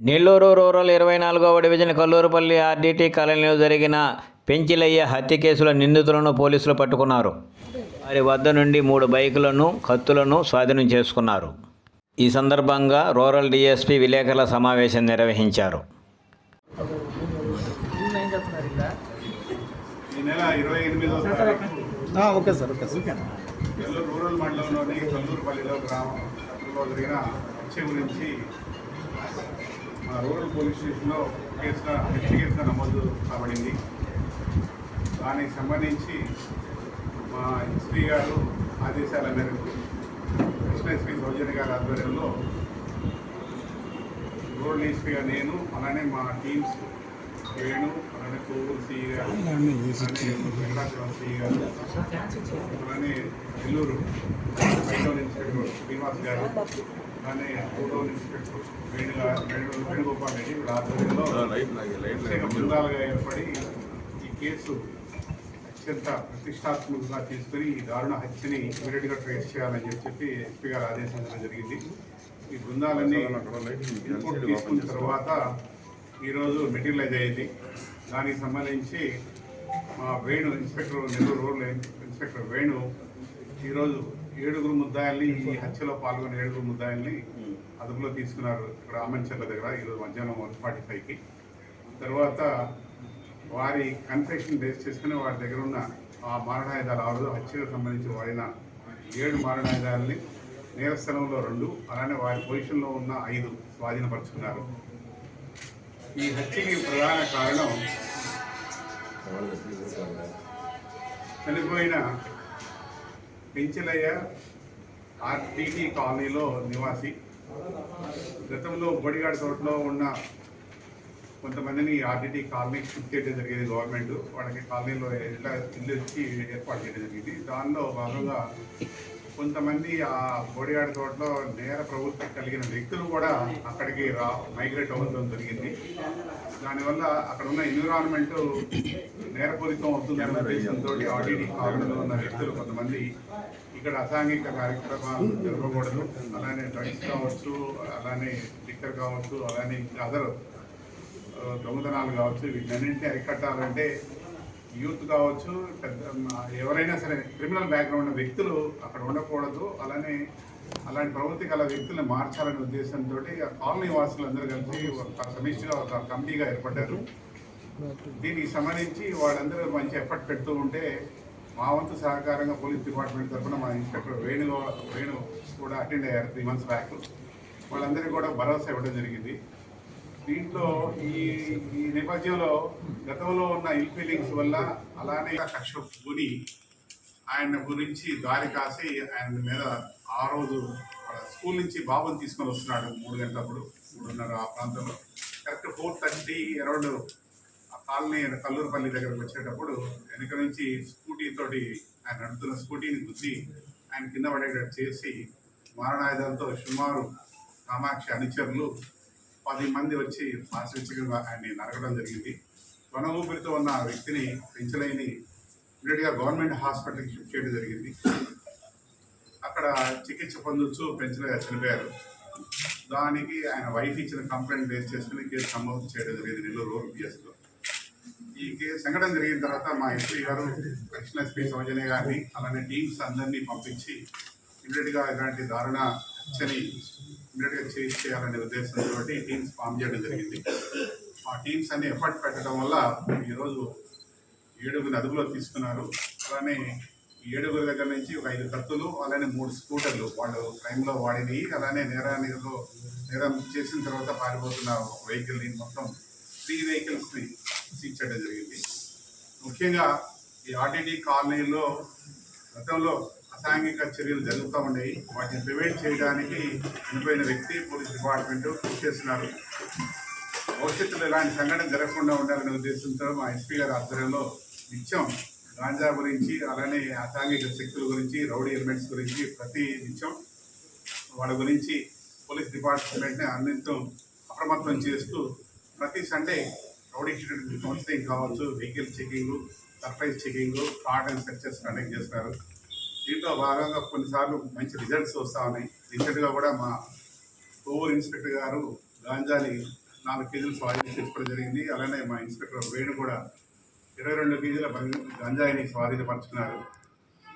Nellore rural ఇరవై నాలుగవ division Kallurupalli RDT కాలనీలో జరిగిన పెంచిలయ్య హత్య కేసుల నిందితులను పోలీసులు పట్టుకున్నారు. వారి వద్ద నుండి మూడు బైకులను కత్తులను స్వాధీనం చేసుకున్నారు. ఈ సందర్భంగా రూరల్ డీఎస్పీ విలేకరుల సమావేశం నిర్వహించారు. ఈ నెల ఇరవై ఎనిమిదవ తారీఖు ఆ, okay sir okay sir. Nellore rural మండలంలోని కల్లూరుపల్లిలో గ్రామం అక్కడ జరిగిన హత్య గురించి మా రూరల్ పోలీస్ స్టేషన్లో కేసుగా హత్య కేసుగా నమోదు కాబడింది. దానికి సంబంధించి మా ఎస్పీ గారు ఆదేశాల మేరకు కృష్ణ ఎస్పీ సౌజన్య గారి ఆధ్వర్యంలో రూరల్ ఎస్పీగా నేను అలానే మా టీమ్స్ వేణు అలానే కోవూరు సిఈ గారు అలానే వెంకటాచలం సిఈ గారు అలానే నెల్లూరు ఇన్స్పెక్టర్ శ్రీనివాస్ గారు అలానే ఇన్స్పెక్టర్ వేణు గారు వేణు వేణుగోపాల్ రెడ్డి వీళ్ళ ఆధ్వర్యంలో ప్రత్యేక బృందాలుగా ఏర్పడి ఈ కేసు అత్యంత ప్రతిష్టాత్మకంగా తీసుకుని ఈ దారుణ హత్యని ఇమీడియట్గా ట్రేస్ చేయాలని చెప్పి ఎస్పీ గారు ఆదేశించడం జరిగింది. ఈ బృందాలన్నీ ఇన్పుట్ తీసుకున్న తర్వాత ఈరోజు మెటీరియలైజ్ అయ్యింది దానికి సంబంధించి మా Venu inspector Nellore rural inspector Venu ఈరోజు ఏడుగురు ముద్దాయిల్ని ఈ హత్యలో పాల్గొన్న ఏడుగురు ముద్దాయిల్ని అదుపులో తీసుకున్నారు ఇక్కడ ఆమంచర్ల దగ్గర ఈరోజు మధ్యాహ్నం వన్ ఫార్టీ ఫైవ్కి. తర్వాత వారి కన్ఫెషన్ బేస్ చేసుకుని వారి దగ్గర ఉన్న ఆ మారణాయుధాలు ఆ రోజు హత్యకు సంబంధించి వాడిన ఏడు మారణాయుధాలని నేరస్థలంలో రెండు అలానే వారి పొజిషన్లో ఉన్న ఐదు స్వాధీనపరుచుకున్నారు. ఈ హత్యకి ప్రధాన కారణం చనిపోయిన పెంచలయ్య ఆర్టీటీ కాలనీలో నివాసి. గతంలో బొడిగాడి తోటలో ఉన్న కొంతమందిని ఆర్టీటీ కాలనీకి షిఫ్ట్ చేయడం జరిగింది గవర్నమెంట్. వాళ్ళకి కాలనీలో ఇళ్ళ ఇల్లు వచ్చి ఏర్పాటు చేయడం జరిగింది. దానిలో భాగంగా కొంతమంది ఆ బోడిగాడి తోటలో నేర ప్రవృత్తి కలిగిన వ్యక్తులు కూడా అక్కడికి రా మైగ్రేట్ అవ్వడం జరిగింది. దానివల్ల అక్కడ ఉన్న ఎన్విరాన్మెంట్ నేరపూరితం అవుతుందన్న ఉద్దేశంతో ఆర్టీటీ కాలనీలో ఉన్న వ్యక్తులు కొంతమంది ఇక్కడ అసాంఘిక కార్యక్రమాలు జరగకూడదు. అలానే డ్రగ్స్ కావచ్చు అలానే లిక్కర్ కావచ్చు అలానే ఇంకా అదర్ దొంగతనాలు కావచ్చు వీటన్నింటినీ అరికట్టాలంటే యూత్ కావచ్చు పెద్ద ఎవరైనా సరే క్రిమినల్ బ్యాక్గ్రౌండ్ ఉన్న వ్యక్తులు అక్కడ ఉండకూడదు. అలానే అలాంటి ప్రవృత్తి గల వ్యక్తులను మార్చాలనే ఉద్దేశంతో ఆ కాలనీ వాసులందరూ కలిసి ఒక సమిష్టిగా ఒక కమిటీగా ఏర్పడ్డారు. దీనికి సంబంధించి వాళ్ళందరూ మంచి ఎఫర్ట్ పెడుతూ ఉంటే మా వంతు సహకారంగా పోలీస్ డిపార్ట్మెంట్ తరఫున మా ఇన్స్పెక్టర్ వేణు వేణు కూడా అటెండ్ అయ్యారు త్రీ మంత్స్ బ్యాక్. వాళ్ళందరికీ కూడా భరోసా ఇవ్వడం జరిగింది. దీంట్లో ఈ ఈ నేపథ్యంలో గతంలో ఉన్న ఇల్ ఫీలింగ్స్ వల్ల అలానే కక్ష పూని ఆయన గురించి దారి కాసి ఆయన మీద ఆ రోజు స్కూల్ నుంచి బాబుని తీసుకొని వస్తున్నాడు మూడు గంటలప్పుడు మూడున్నర ఆ ప్రాంతంలో. కరెక్ట్ ఫోర్ థర్టీ అరౌండ్ ఆ కాలనీ కల్లూరుపల్లి దగ్గరకు వచ్చేటప్పుడు వెనక నుంచి స్కూటీ తోటి ఆయన నడుపుతున్న స్కూటీని గుద్ది ఆయన కింద పడేటట్టు చేసి మారణాయుధాలతో సుమారు కామాక్షి అనుచరులు పది మంది వచ్చి ఆశ్రయించగా ఆయన్ని నరకడం జరిగింది. కొన ఊపిరితో ఉన్న వ్యక్తిని పెంచలేని ఇమీడియట్గా గవర్నమెంట్ హాస్పిటల్కి షిఫ్ట్ చేయడం జరిగింది. అక్కడ చికిత్స పొందొచ్చు పెంచలేక చనిపోయారు. దానికి ఆయన వైఫ్ ఇచ్చిన కంప్లైంట్ బేస్ చేసుకుని కేసు నమోదు చేయడం జరిగింది నెల్లూరు రూరల్ పిఎస్లో ఈ కేసు సంఘటన జరిగిన తర్వాత మా ఎస్పీ గారు కృష్ణ ఎస్పీ సౌజన్య గారిని అలానే టీమ్స్ అందరినీ పంపించి ఇమీడియట్గా ఇలాంటి దారుణ హత్యని ఇమీడియట్గా చేసి చేయాలనే ఉద్దేశంతో టీమ్స్ ఫామ్ చేయడం జరిగింది. ఆ టీమ్స్ అన్ని ఎఫర్ట్ పెట్టడం వల్ల ఈరోజు ఏడుగురిని అదుపులో తీసుకున్నారు. అలానే ఈ ఏడుగురి దగ్గర నుంచి ఒక ఐదు కత్తులు అలానే మూడు స్కూటర్లు వాళ్ళు క్రైమ్లో వాడినవి అలానే నేరానిలో నేరం చేసిన తర్వాత పారిపోతున్న ఒక వెహికల్ని మొత్తం త్రీ వెహికల్స్ని సీజ్ చేయడం జరిగింది. ముఖ్యంగా ఈ ఆర్టీడీ కాలనీలో గతంలో సాంఘిక చర్యలు జరుగుతూ ఉండేవి వాటిని ప్రివెంట్ చేయడానికి చనిపోయిన వ్యక్తి పోలీస్ డిపార్ట్మెంట్ కృషి చేస్తున్నారు. భవిష్యత్తులో ఇలాంటి సంఘటన జరగకుండా ఉండాలనే ఉద్దేశంతో మా ఎస్పీ గారి ఆధ్వర్యంలో నిత్యం గాంజా గురించి అలానే అసాంఘిక శక్తుల గురించి రౌడీ ఎలిమెంట్స్ గురించి ప్రతి నిత్యం వాళ్ళ గురించి పోలీస్ డిపార్ట్మెంట్ని అన్నింటితో అప్రమత్తం చేస్తూ ప్రతి సండే రౌడీ షీట్ కౌన్సిలింగ్ కావచ్చు vehicle checking surprise checking cordon and searches conduct చేస్తారు దీంట్లో భాగంగా కొన్నిసార్లు మంచి రిజల్ట్స్ వస్తూ ఉన్నాయి. రీసెంట్గా కూడా మా ఓవర్ ఇన్స్పెక్టర్ గారు గాంజాని నాలుగు కేజీలు స్వాధీనం చేసుకోవడం జరిగింది. అలానే మా ఇన్స్పెక్టర్ వేణు కూడా ఇరవై రెండు కేజీల బంగ్- గంజాయిని స్వాధీనపరుచుకున్నారు.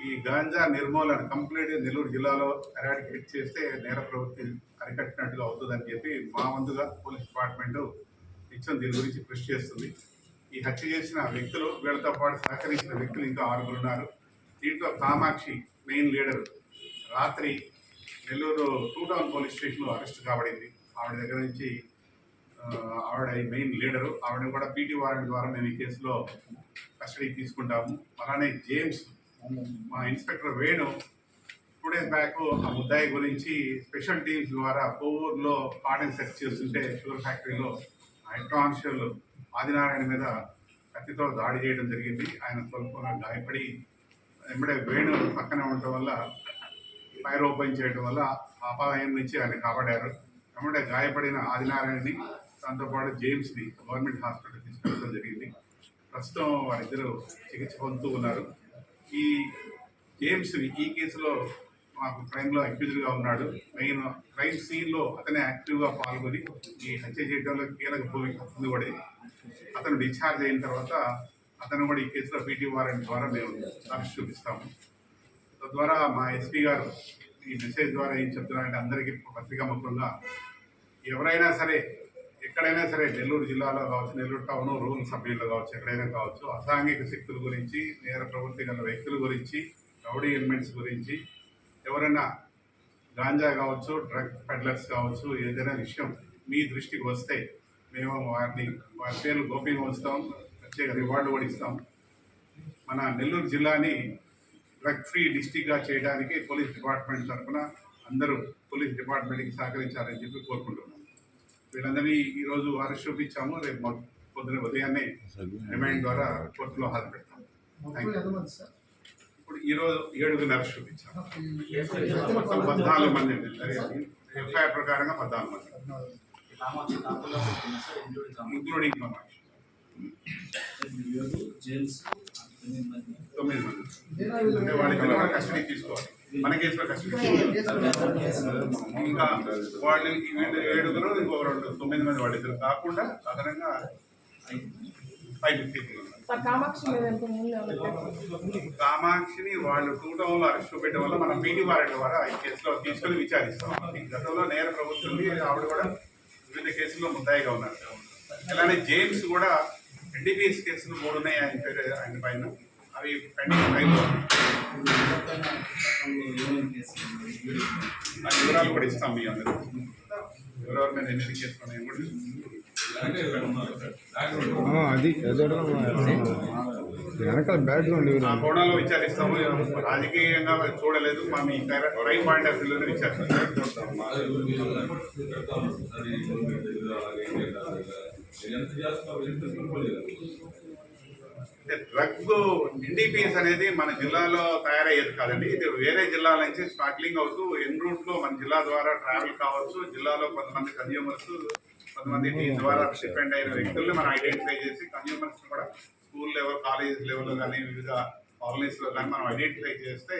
ఈ గాంజా నిర్మూలన కంప్లీట్ నెల్లూరు జిల్లాలో ఎరాడికేట్ చేస్తే నేర ప్రవృత్తి అరికట్టినట్టుగా అవుతుందని చెప్పి మా వంతుగా పోలీస్ డిపార్ట్మెంట్ నిత్యం దీని గురించి కృషి చేస్తుంది. ఈ హత్య చేసిన వ్యక్తులు వీళ్ళతో పాటు సహకరించిన వ్యక్తులు ఇంకా ఆరుగురు ఉన్నారు దీంట్లో కామాక్షి మెయిన్ లీడర్. రాత్రి నెల్లూరు టూ టౌన్ పోలీస్ స్టేషన్లో అరెస్ట్ కాబడింది. ఆవిడ దగ్గర నుంచి ఆవిడ మెయిన్ లీడరు. ఆవిడ కూడా పీటీ వారెంట్ ద్వారా మేము ఈ కేసులో కస్టడీకి తీసుకుంటాము. అలానే జేమ్స్ మా inspector Venu two days back ఆ ముద్దాయి గురించి స్పెషల్ టీమ్స్ ద్వారా కోవూరులో కాటన్ సెర్చ్ చేస్తుంటే షుగర్ ఫ్యాక్టరీలో హైడ్రాన్షియల్ ఆదినారాయణ మీద కత్తితో దాడి చేయడం జరిగింది. ఆయన తొలుపున గాయపడి వెంబడే వేణు పక్కనే ఉండటం వల్ల ఫైర్ ఓపెన్ చేయడం వల్ల అపాయం నుంచి ఆయన కాపాడారు. వెంబడే గాయపడిన ఆదినారాయణని దాంతోపాటు జేమ్స్ని గవర్నమెంట్ హాస్పిటల్ తీసుకెళ్ళడం జరిగింది. ప్రస్తుతం వారిద్దరూ చికిత్స పొందుతూ ఉన్నారు. ఈ జేమ్స్ ఈ కేసులో మాకు క్రైమ్లో అక్యూజ్డ్గా ఉన్నాడు. మెయిన్ క్రైమ్ సీన్లో అతనే యాక్టివ్గా పాల్గొని ఈ హత్య చేయడంలో కీలక భూమిక పొందుబడి అతను డిశ్చార్జ్ అయిన తర్వాత అతను కూడా ఈ కేసులో పీటీ వారెంట్ ద్వారా మేము సాక్షి చూపిస్తాము. తద్వారా మా ఎస్పీ గారు ఈ మెసేజ్ ద్వారా ఏం చెప్తున్నారంటే అందరికీ పత్రికా ముఖంగా ఎవరైనా సరే ఎక్కడైనా సరే నెల్లూరు జిల్లాలో కావచ్చు నెల్లూరు టౌన్ రూరల్ సభ్యుల్లో కావచ్చు ఎక్కడైనా కావచ్చు అసాంఘిక శక్తుల గురించి నేర ప్రవృత్తి గల వ్యక్తుల గురించి రౌడీ ఎలిమెంట్స్ గురించి ఎవరైనా గాంజా కావచ్చు డ్రగ్ పెడ్లర్స్ కావచ్చు ఏదైనా విషయం మీ దృష్టికి వస్తే మేము వారిని వారి పేర్లు గోప్యంగా ఉంచుతాం. ప్రత్యేక రివార్డు కూడా ఇస్తాం. మన నెల్లూరు జిల్లాని డ్రగ్ ఫ్రీ డిస్టిక్గా చేయడానికి పోలీస్ డిపార్ట్మెంట్ తరఫున అందరూ పోలీస్ డిపార్ట్మెంట్కి సహకరించాలని చెప్పి కోరుకుంటున్నాం. వీళ్ళందరినీ ఈరోజు అరెస్ట్ చూపించాము రేపు పొద్దున ఉదయాన్నే రిమైండ్ ద్వారా కోర్టులో హాజరుపెడతాం థ్యాంక్ యూ. ఇప్పుడు ఈరోజు ఏడుగురు అరెస్ట్ చూపించాము మొత్తం పద్నాలుగు మంది ఎఫ్ఐఆర్ ప్రకారంగా పద్నాలుగు మంది. ఇంక్లూడింగ్ తొమ్మిది మంది అంటే వాళ్ళకి కస్టడీ తీసుకోవాలి మన కేసులో కస్టడీ ఇంకా వాళ్ళు ఏడుగురు ఇంకో రెండు తొమ్మిది మంది వాళ్ళిద్దరు కాకుండా అదనంగా ఫైవ్ ఫిఫ్టీ కామాక్షిని వాళ్ళు టూ టౌన్లో అరెస్ట్ చూపెట్టడం వల్ల మనం పీటీ వారెంట్ ద్వారా ఈ కేసులో తీసుకొని విచారిస్తాం. గతంలో నేర ప్రభుత్వం ఆవిడ కూడా వివిధ కేసుల్లో ముద్దాయిగా ఉన్నారు. అలానే జేమ్స్ కూడా ఎన్డీపీఎస్ కేసులు మూడు ఉన్నాయి ఆయన పేరు ఆయన పైన. అవి పెండింగ్ ఆ వివరాలు కూడా ఇస్తాం మీ అందరూ ఎవరెవరి మీద ఎన్ని కేసులు ఉన్నాయో కూడా. అది వెనకాల బ్యాక్గ్రౌండ్ ఆ కోణంలో విచారిస్తాము. రాజకీయంగా చూడలేదు. మా మీ క్రైమ్ పాయింట్ ఆఫ్ వ్యూలోనే విచారిస్తాం. డ్రగ్ ఎన్డీపీఎస్ అనేది మన జిల్లాలో తయారయ్యేది కాదండి. ఇది వేరే జిల్లాల నుంచి స్మగ్లింగ్ అవుతూ ఎన్ రూట్లో మన జిల్లా ద్వారా ట్రావెల్ కావచ్చు జిల్లాలో కొంతమంది కన్జ్యూమర్స్ కొంతమంది దీని ద్వారా డిపెండ్ అయిన వ్యక్తుల్ని మనం ఐడెంటిఫై చేసి కన్జ్యూమర్స్ కూడా స్కూల్ లెవెల్ కాలేజ్ లెవెల్లో కానీ వివిధ కాలనీస్లో కానీ మనం ఐడెంటిఫై చేస్తే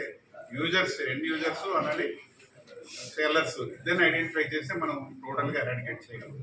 యూజర్స్ ఎండ్ యూజర్స్ అలాంటి సేలర్స్ ఇద్దరిని ఐడెంటిఫై చేస్తే మనం టోటల్గా ఎరాడికేట్ చేయగలం